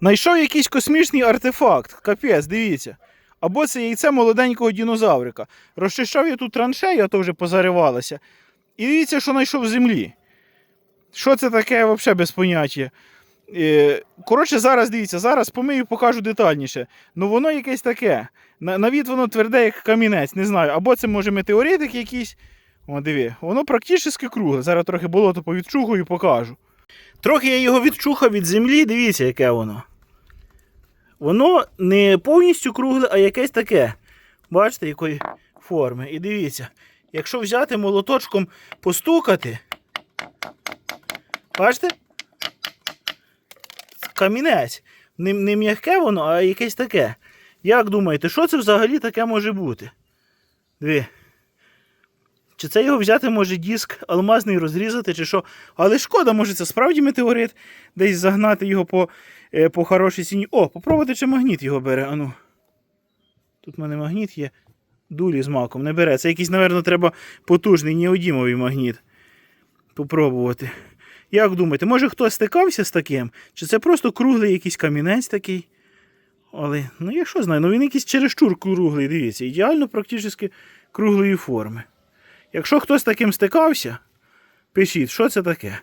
Найшов якийсь космічний артефакт. Капець, дивіться. Або це яйце молоденького дінозаврика. Розчищав я тут траншею, а то вже позаривалося. І дивіться, що знайшов в землі. Що це таке, взагалі без поняття. Е, Коротше, зараз дивіться, зараз помию, покажу детальніше. Ну воно якесь таке. На, на воно тверде, як камінець, не знаю. Або це може метеоритик якийсь. О, диви, воно практично кругле. Зараз трохи болото повідчухаю і покажу. Трохи я його відчухав від землі, дивіться, яке воно. Воно не повністю кругле, а якесь таке. Бачите, якої форми. І дивіться, якщо взяти молоточком постукати. Бачите? Камінець. Не, не м'яке воно, а якесь таке. Як думаєте, що це взагалі таке може бути? Диви. Чи це його взяти може диск алмазний розрізати, чи що? Але шкода, може це справді метеорит, десь загнати його по, е, по хорошій ціні. О, попробуйте, чи магніт його бере. Ану. Тут в мене магніт є. Дулі з маком не бере. Це якийсь, напевно, треба потужний неодімовий магніт. Попробувати. Як думаєте, може хтось стикався з таким? Чи це просто круглий якийсь камінець такий? Але, ну я що знаю, ну він якийсь чересчур круглий, дивіться, ідеально практично круглої форми. Якщо хтось таким стикався, пишіть, що це таке.